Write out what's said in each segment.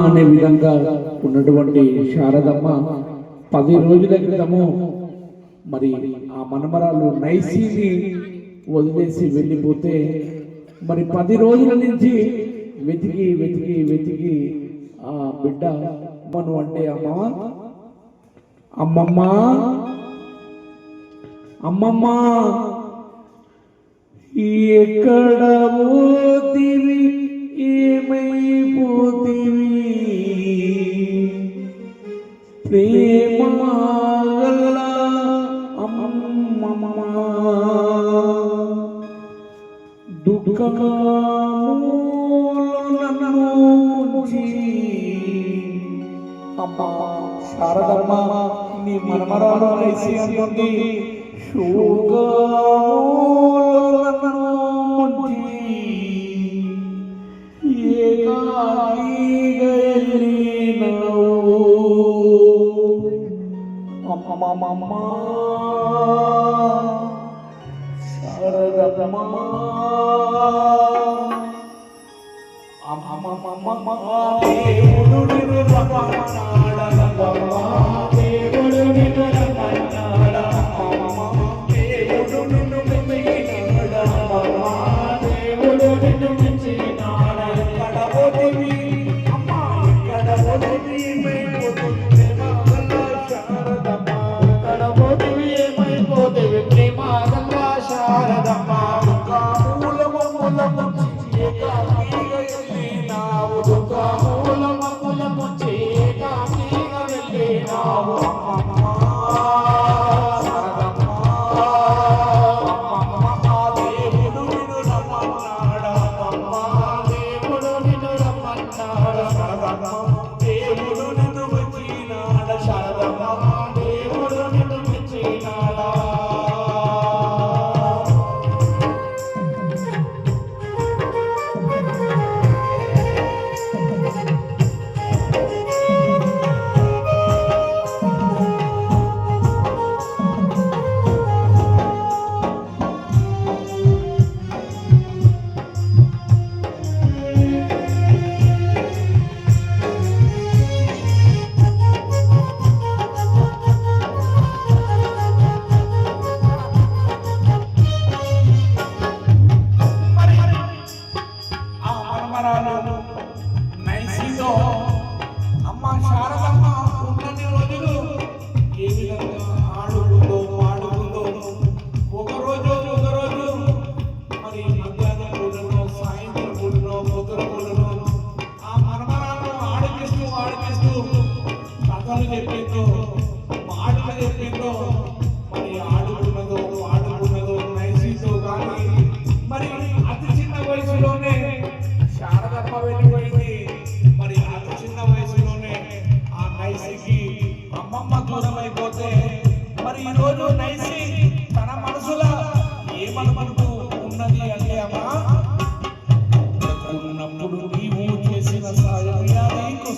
అనే విధంగా ఉన్నటువంటి శారదమ్మ పది రోజుల క్రితము మరి ఆ మనమరాలు నైసీని వదిలేసి వెళ్ళిపోతే మరి పది రోజుల నుంచి వెతికి వెతికి వెతికి ఆ బిడ్డ అమ్మను అంటే అమ్మ అమ్మమ్మ అమ్మమ్మ ఎక్కడ పోతివి? ఏమైపోతివి প্রেম శారదమ్మ నీ మన్మరాలు ఐసి శోగా சாரதம்மா சாரதம்மா அம்மா அம்மா அம்மா ఆ మరమరాలను ఆడిపిస్తూ ఆడిపిస్తూ కథలు చెప్పిందో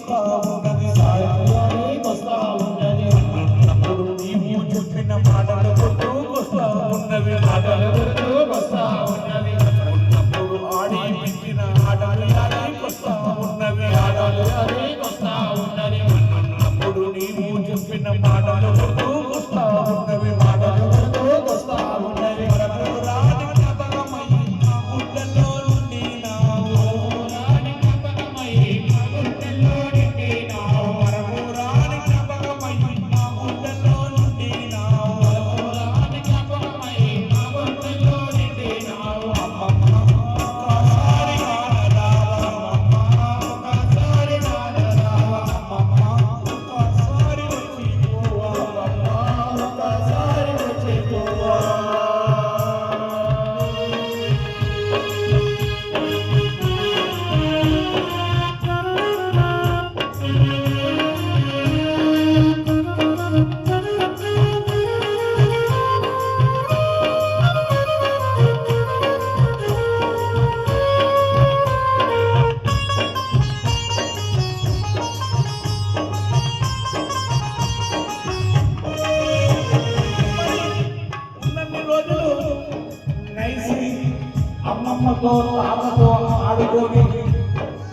Oh.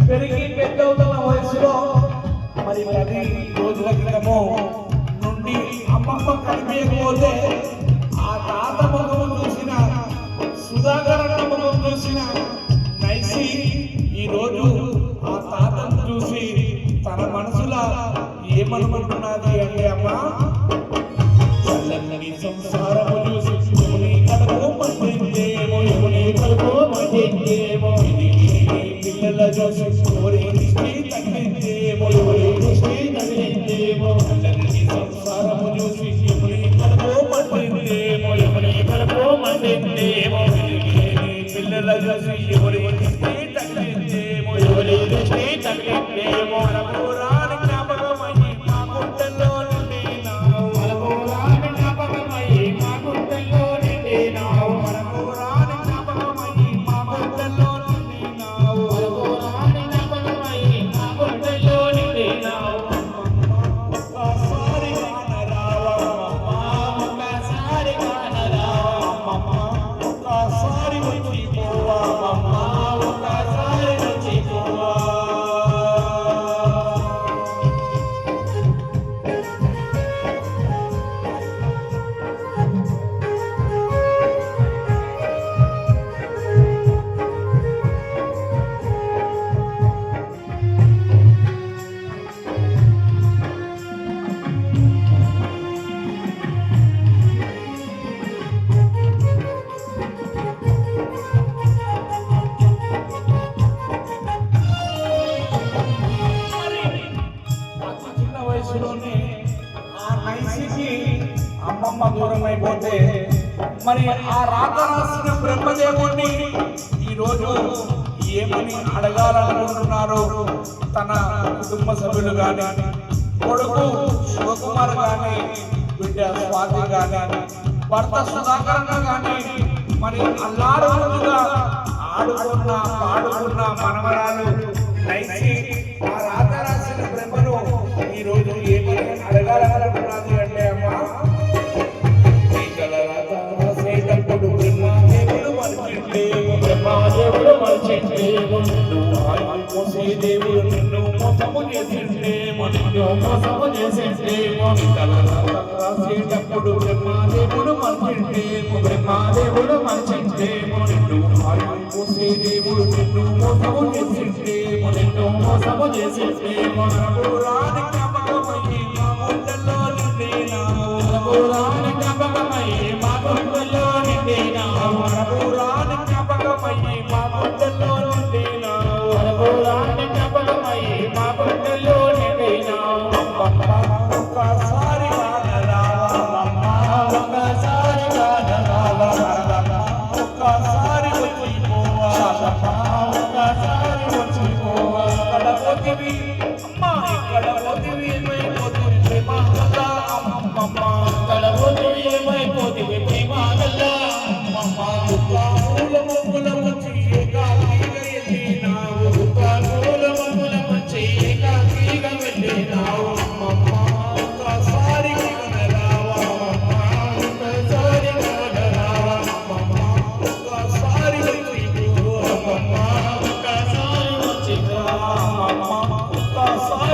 పెరిగి పెద్దవుతున్న వయసులో మరి పది రోజుల క్రితము నుండి అమ్మమ్మ కనిపించకపోతే ఆ తాత ముఖము చూసిన సుధాకర ముఖం చూసిన నైసి రోజు ఆ తాతను చూసి తన మనసులో ఏమనుకుంటున్నది అంటే అమ్మా అమ్మమ్మ మరి ఆ రాత రాసిన బ్రహ్మదేవుణ్ణి ఈరోజు ఏమని అడగాలనుకుంటున్నారు తన కుటుంబ సభ్యులు కానీ కొడుకు శివకుమార్ కానీ బిడ్డ స్వాతి కానీ భర్త సుధాకరణ కానీ మరి అల్లారు ఆడుకున్న పాడుకున్న మనవరాలు నైసి ఆ రాత రాసిన బ్రహ్మను ఈ రోజు ఏమని అడగాలనుకున్నది దేవుడు నిన్ను మోసము చేసిండేమో నిన్ను మోసము చేసిండేమో. రాసేటప్పుడు నిన్ను మోసే దేవుడు నిన్ను మోసము చేసిండేమో నిన్ను మోసము చేసిండేమో. పురాణ జ్ఞాపకమై మా గుండెల్లో నిండినావు. మలపురాని మా గుండెల్లో నిండినావు. పురాణ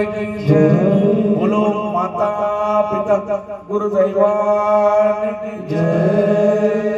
बोलो सदगुरु महाराज की जय बोलो माता पिता गुरु दैवान की जय